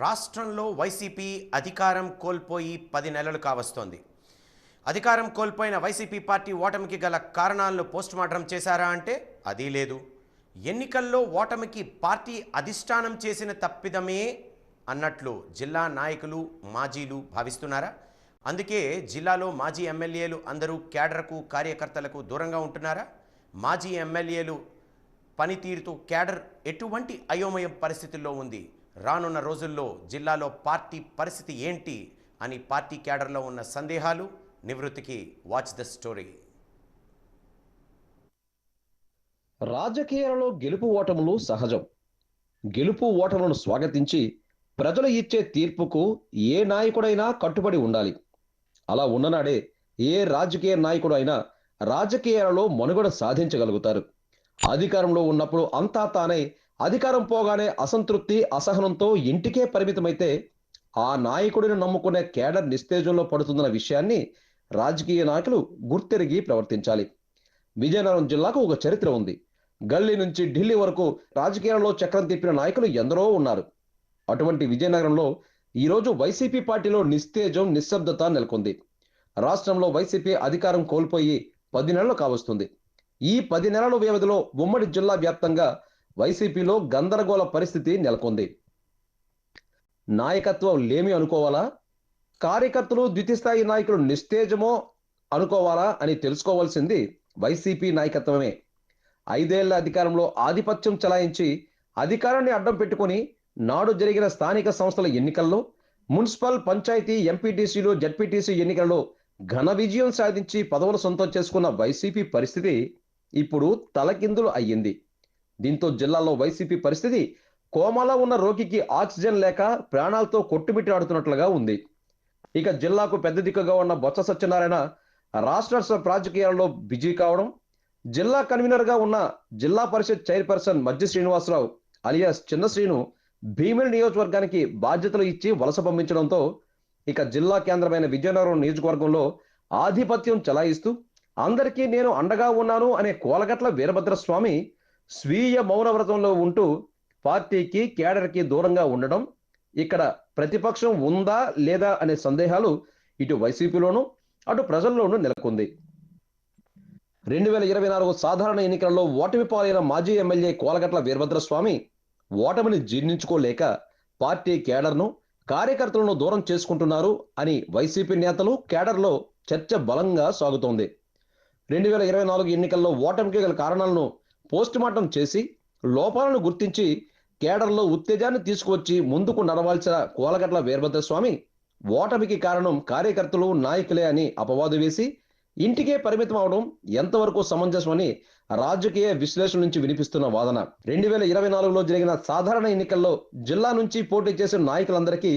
రాష్ట్రంలో వైసీపీ అధికారం కోల్పోయి పది నెలలు కావస్తోంది. అధికారం కోల్పోయిన వైసీపీ పార్టీ ఓటమికి గల కారణాలను పోస్టుమార్టం చేశారా అంటే అదీ లేదు. ఎన్నికల్లో ఓటమికి పార్టీ అధిష్టానం చేసిన తప్పిదమే అన్నట్లు జిల్లా నాయకులు మాజీలు భావిస్తున్నారా? అందుకే జిల్లాలో మాజీ ఎమ్మెల్యేలు అందరూ క్యాడర్కు కార్యకర్తలకు దూరంగా ఉంటున్నారా? మాజీ ఎమ్మెల్యేలు పనితీరుతో క్యాడర్ ఎటువంటి అయోమయం పరిస్థితుల్లో ఉంది? రానున్న రోజుల్లో జిల్లాలో పార్టీ పరిస్థితి ఏంటి అని పార్టీ క్యాడర్లో ఉన్న సందేహాలు నివృత్తికి వాచ్ ద స్టోరీ. రాజకీయాలలో గెలుపు ఓటములు సహజం. గెలుపు ఓటములను స్వాగతించి ప్రజలు ఇచ్చే తీర్పుకు ఏ నాయకుడైనా కట్టుబడి ఉండాలి. అలా ఉన్ననాడే ఏ రాజకీయ నాయకుడైనా రాజకీయాలలో మనుగడ సాధించగలుగుతారు. అధికారంలో ఉన్నప్పుడు అంతా తానే అధికారం పోగానే అసంతృప్తి అసహనంతో ఇంటికే పరిమితమైతే ఆ నాయకుడిని నమ్ముకునే కేడర్ నిస్తేజంలో పడుతుందన్న విషయాన్ని రాజకీయ నాయకులు గుర్తెరిగి ప్రవర్తించాలి. విజయనగరం జిల్లాకు ఒక చరిత్ర ఉంది. గల్లీ నుంచి ఢిల్లీ వరకు రాజకీయాల్లో చక్రం తిప్పిన నాయకులు ఎందరో ఉన్నారు. అటువంటి విజయనగరంలో ఈరోజు వైసీపీ పార్టీలో నిస్తేజం నిశ్శబ్దత నెలకొంది. రాష్ట్రంలో వైసీపీ అధికారం కోల్పోయి పది నెలలు కావస్తుంది. ఈ పది నెలల వ్యవధిలో ఉమ్మడి జిల్లా వ్యాప్తంగా వైసీపీలో గందరగోళ పరిస్థితి నెలకొంది. నాయకత్వం లేమి అనుకోవాలా? కార్యకర్తలు ద్వితీయస్థాయి నాయకులు నిస్తేజమో అనుకోవాలా అని తెలుసుకోవాల్సింది వైసీపీ నాయకత్వమే. ఐదేళ్ళ అధికారంలో ఆధిపత్యం చలాయించి అధికారాన్ని అడ్డం పెట్టుకుని నాడు జరిగిన స్థానిక సంస్థల ఎన్నికల్లో మున్సిపల్ పంచాయతీ ఎంపీటీసీలు జడ్పీటీసీ ఎన్నికల్లో ఘన విజయం సాధించి పదవులు సొంతం చేసుకున్న వైసీపీ పరిస్థితి ఇప్పుడు తలకిందులు అయ్యింది. దీంతో జిల్లాలో వైసీపీ పరిస్థితి కోమాలో ఉన్న రోగికి ఆక్సిజన్ లేక ప్రాణాలతో కొట్టుమిట్టాడుతున్నట్లుగా ఉంది. ఇక జిల్లాకు పెద్ద దిక్కుగా ఉన్న బొత్స సత్యనారాయణ రాష్ట్ర రాజకీయాల్లో బిజీ కావడం జిల్లా కన్వీనర్గా ఉన్న జిల్లా పరిషత్ చైర్పర్సన్ మధ్య శ్రీనివాసరావు అలియాస్ చిన్న శ్రీను భీమిలి నియోజకవర్గానికి బాధ్యతలు ఇచ్చి వలస పంపించడంతో ఇక జిల్లా కేంద్రమైన విజయనగరం నియోజకవర్గంలో ఆధిపత్యం చలాయిస్తూ అందరికీ నేను అండగా ఉన్నాను అనే కోలగట్ల వీరభద్ర స్వామి స్వీయ మౌనవ్రతంలో ఉంటూ పార్టీకి కేడర్కి దూరంగా ఉండడం ఇక్కడ ప్రతిపక్షం ఉందా లేదా అనే సందేహాలు ఇటు వైసీపీలోనూ అటు ప్రజల్లోనూ నెలకొంది. రెండు వేల ఇరవై నాలుగు సాధారణ ఎన్నికలలో ఓటమి పాలైన మాజీ ఎమ్మెల్యే కోలగట్ల వీరభద్ర స్వామి ఓటమిని జీర్ణించుకోలేక పార్టీ కేడర్ను కార్యకర్తలను దూరం చేసుకుంటున్నారు అని వైసీపీ నేతలు కేడర్లో చర్చ బలంగా సాగుతోంది. రెండు వేల ఇరవై నాలుగు ఎన్నికల్లో ఓటమికి గల కారణాలను పోస్టుమార్టం చేసి లోపాలను గుర్తించి కేడర్లో ఉత్తేజాన్ని తీసుకువచ్చి ముందుకు నడవాల్సిన కోలగట్ల వీరభద్ర స్వామి ఓటమికి కారణం కార్యకర్తలు నాయకులే అని అపవాదు వేసి ఇంటికే పరిమితం అవడం ఎంతవరకు సమంజసమని రాజకీయ విశ్లేషణ నుంచి వినిపిస్తున్న వాదన. రెండు వేల ఇరవై నాలుగులో జరిగిన సాధారణ ఎన్నికల్లో జిల్లా నుంచి పోటీ చేసిన నాయకులందరికీ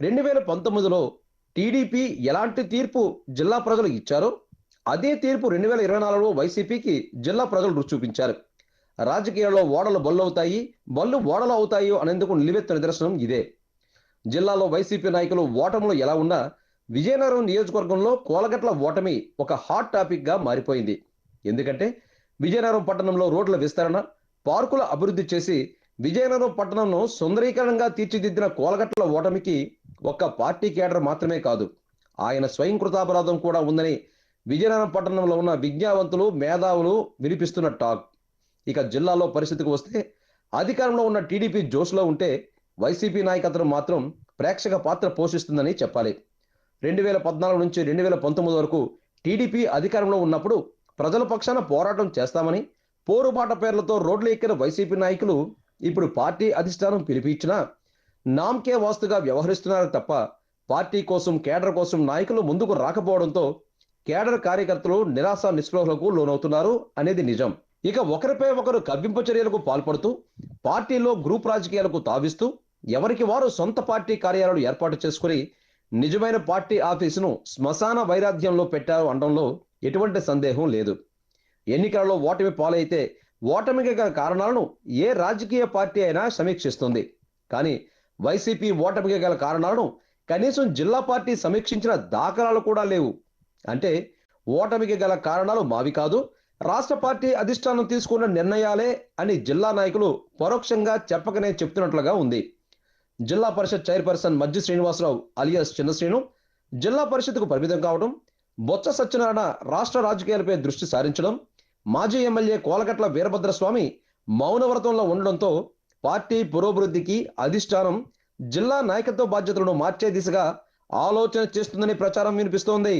రెండు వేల పంతొమ్మిదిలో టీడీపీ ఎలాంటి తీర్పు జిల్లా ప్రజలు ఇచ్చారో అదే తీర్పు రెండు వేల ఇరవై నాలుగులో వైసీపీకి జిల్లా ప్రజలు రుచి చూపించారు. రాజకీయాల్లో ఓడలు బళ్ళు అవుతాయి బళ్ళు ఓడలు అవుతాయి అనేందుకు నిలువెత్తు నిదర్శనం ఇదే. జిల్లాలో వైసీపీ నాయకులు ఓటములు ఎలా ఉన్నా విజయనగరం నియోజకవర్గంలో కోలగట్ల ఓటమి ఒక హాట్ టాపిక్గా మారిపోయింది. ఎందుకంటే విజయనగరం పట్టణంలో రోడ్ల విస్తరణ పార్కుల అభివృద్ధి చేసి విజయనగరం పట్టణంను సుందరీకరణంగా తీర్చిదిద్దిన కోలగట్ల ఓటమికి ఒక్క పార్టీ కేడర్ మాత్రమే కాదు ఆయన స్వయం కృతాపరాధం కూడా ఉందని విజయనగరం పట్టణంలో ఉన్న విజ్ఞావంతులు మేధావులు వినిపిస్తున్న టాక్. ఇక జిల్లాలో పరిస్థితికి వస్తే అధికారంలో ఉన్న టీడీపీ జోష్లో ఉంటే వైసీపీ నాయకత్వం మాత్రం ప్రేక్షక పాత్ర పోషిస్తుందని చెప్పాలి. రెండు వేల పద్నాలుగు నుంచి రెండు వేల పంతొమ్మిది వరకు టీడీపీ అధికారంలో ఉన్నప్పుడు ప్రజల పక్షాన పోరాటం చేస్తామని పోరుబాట పేర్లతో రోడ్లు ఎక్కిన వైసీపీ నాయకులు ఇప్పుడు పార్టీ అధిష్టానం పిలిపించినా నామ్కే వాస్తుగా వ్యవహరిస్తున్నారు తప్ప పార్టీ కోసం కేడర్ కోసం నాయకులు ముందుకు రాకపోవడంతో కేడర్ కార్యకర్తలు నిరాశ నిస్పృహలకు లోనవుతున్నారు అనేది నిజం. ఇక ఒకరిపై ఒకరు కవ్వింపు చర్యలకు పాల్పడుతూ పార్టీలో గ్రూప్ రాజకీయాలకు తావిస్తూ ఎవరికి వారు సొంత పార్టీ కార్యాలయాలు ఏర్పాటు చేసుకుని నిజమైన పార్టీ ఆఫీసును శ్మశాన వైరాధ్యంలో పెట్టారు అనడంలో ఎటువంటి సందేహం లేదు. ఎన్నికలలో ఓటమి పాలైతే ఓటమికి గల కారణాలను ఏ రాజకీయ పార్టీ అయినా సమీక్షిస్తుంది. కానీ వైసీపీ ఓటమికి గల కారణాలను కనీసం జిల్లా పార్టీ సమీక్షించిన దాఖలాలు కూడా లేవు. అంటే ఓటమికి గల కారణాలు మావి కాదు రాష్ట్ర పార్టీ అధిష్టానం తీసుకున్న నిర్ణయాలే అని జిల్లా నాయకులు పరోక్షంగా చెప్పకనే చెప్తున్నట్లుగా ఉంది. జిల్లా పరిషత్ చైర్పర్సన్ మజ్జి శ్రీనివాసరావు అలియాస్ చిన్నశ్రీను జిల్లా పరిషత్కు పరిమితం కావడం బొత్స సత్యనారాయణ రాష్ట్ర రాజకీయాలపై దృష్టి సారించడం మాజీ ఎమ్మెల్యే కోలగట్ల వీరభద్రస్వామి మౌనవ్రతంలో ఉండడంతో పార్టీ పురోభివృద్ధికి అధిష్టానం జిల్లా నాయకత్వ బాధ్యతలను మార్చే దిశగా ఆలోచన చేస్తుందని ప్రచారం వినిపిస్తోంది.